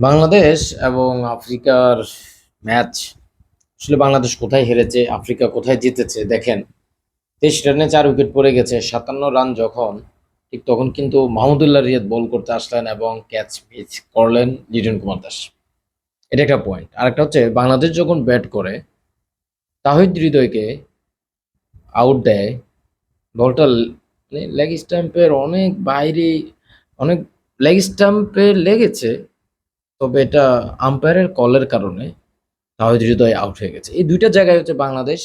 বাংলাদেশ এবং আফ্রিকার ম্যাচ আসলে বাংলাদেশ কোথায় হেরেছে, আফ্রিকা কোথায় জিতেছে, দেখেন। তেইশ রানে চার উইকেট পড়ে গেছে, সাতান্ন রান যখন, ঠিক তখন কিন্তু মাহমুদুল্লাহ রিয়াদ বল করতে আসলেন এবং ক্যাচ পিচ করলেন লিটন কুমার দাস। এটা একটা পয়েন্ট আরেকটা হচ্ছে, বাংলাদেশ যখন ব্যাট করে, তাহিদ হৃদয়কে আউট দেয়, বলটা মানে লেগ স্টাম্পের অনেক বাইরে, অনেক লেগ স্টাম্পে লেগেছে তবে এটা আম্পায়ারের কলের কারণে তাহিদ হৃদয় আউট হয়ে গেছে। এই দুইটা জায়গায় হচ্ছে বাংলাদেশ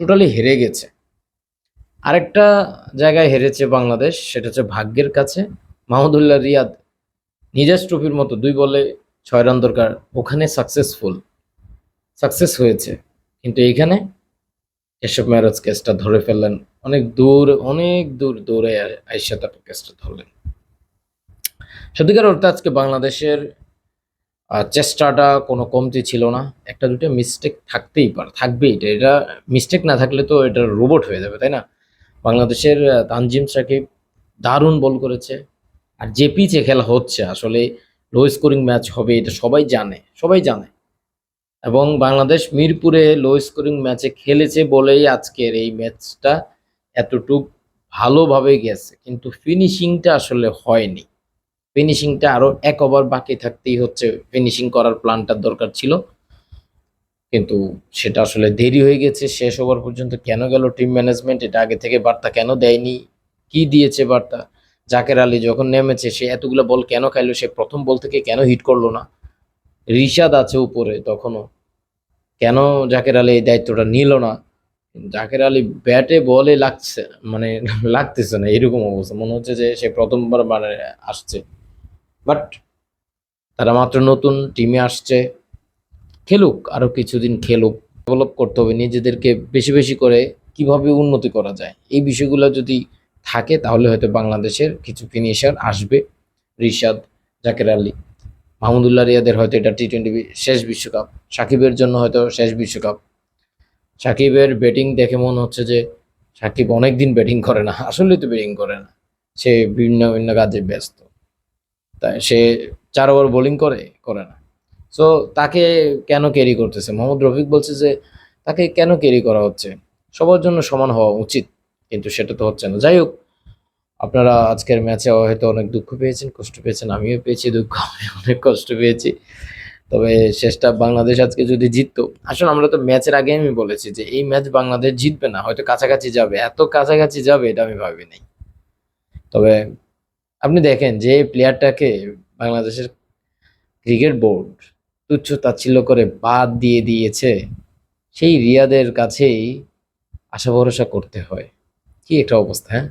টোটালি হেরে গেছে। আরেকটা জায়গায় হেরেছে বাংলাদেশ, সেটা হচ্ছে ভাগ্যের কাছে। মাহমুদুল্লাহ রিয়াদ নিজাজ ট্রফির মতো দুই বলে ছয় রান দরকার, ওখানে সাকসেসফুল সাকসেস হয়েছে। কিন্তু এইখানে এসব ম্যারেজ কেসটা ধরে ফেললেন। অনেক দূর অনেক দূর দূরে আইসা তারপর কেসটা ধরলেন। সত্যিকার অর্থে আজকে বাংলাদেশের চেষ্টাটা কোনো কমতি ছিল না। একটা দুটো মিস্টেক থাকতেই পারে, থাকবেই। এটা এটা মিস্টেক না থাকলে তো এটা রোবট হয়ে যাবে, তাই না? বাংলাদেশের তানজিম সাকিব দারুণ বল করেছে। আর যে পিচে খেলা হচ্ছে, আসলে লো স্কোরিং ম্যাচ হবে, এটা সবাই জানে সবাই জানে। এবং বাংলাদেশ মিরপুরে লো স্কোরিং ম্যাচে খেলেছে বলেই আজকের এই ম্যাচটা এতটুক ভালোভাবে গেছে। কিন্তু ফিনিশিংটা আসলে হয়নি। ফিনিশিংটা আরও এক ওভার বাকি থাকতেই হচ্ছে। ফিনিশিং করার প্ল্যানটার দরকার ছিল। কিন্তু সেটা আসলে দেরি হয়ে গেছে। শেষ ওভার পর্যন্ত কেন গেল টিম ম্যানেজমেন্ট এটা আগে থেকে বার্তা কেন দেয়নি? কি দিয়েছে বার্তা? জাকের আলী যখন নেমেছে, সে এতগুলো বল কেন খাইলো? সে প্রথম বল থেকে কেন হিট করল না? রিশাদ আছে উপরে তখনও। কেন জাকের আলী এই দায়িত্বটা নিল না? জাকের আলী ব্যাটে বলে লাগছে মানে লাগতেছে না। এরকম অবস্থা। মনে হচ্ছে যে সে প্রথমবার মানে আসছে। বাট তারা মাত্র নতুন টিমে আসছে। খেলুক আরও কিছুদিন খেলুক ডেভেলপ করতে হবে, নিজেদেরকে বেশি বেশি করে কীভাবে উন্নতি করা যায়। এই বিষয়গুলো যদি থাকে, তাহলে হয়তো বাংলাদেশের কিছু ফিনিশার আসবে। রিশাদ, জাকের আলী, মাহমুদুল্লাহ রিয়াদের হয়তো এটা টি টোয়েন্টি শেষ বিশ্বকাপ। সাকিবের জন্য হয়তো শেষ বিশ্বকাপ। সাকিবের ব্যাটিং দেখে মনে হচ্ছে যে সাকিব অনেকদিন ব্যাটিং করে না। আসলে তো ব্যাটিং করে না। সে বিভিন্ন বিভিন্ন কাজে ব্যস্ত। তাই সে চার ওভার বোলিং করে করে না। সো তাকে কেন ক্যারি করতেছে? মোহাম্মদ রফিক বলছে যে, তাকে কেন ক্যারি করা হচ্ছে? সবার জন্য সমান হওয়া উচিত, কিন্তু সেটা তো হচ্ছে না। যাই হোক, আপনারা আজকের ম্যাচে হয়তো অনেক দুঃখ পেয়েছেন, কষ্ট পেয়েছেন, আমিও পেয়েছি দুঃখ, আমি অনেক কষ্ট পেয়েছি। তবে শেষটা বাংলাদেশ আজকে যদি জিততো আসলে আমরা তো ম্যাচের আগে আমি বলেছি যে, এই ম্যাচ বাংলাদেশ জিতবে না, হয়তো কাছাকাছি যাবে, এত কাছাকাছি যাবে এটা আমি ভাবি নাই তবে আপনি দেখেন যে প্লেয়ারটাকে বাংলাদেশের ক্রিকেট বোর্ড তুচ্ছ তাচ্ছিল্য করে বাদ দিয়ে দিয়েছে, সেই রিয়াদের কাছেই আশা ভরসা করতে হয়। কি একটা অবস্থা হ্যাঁ?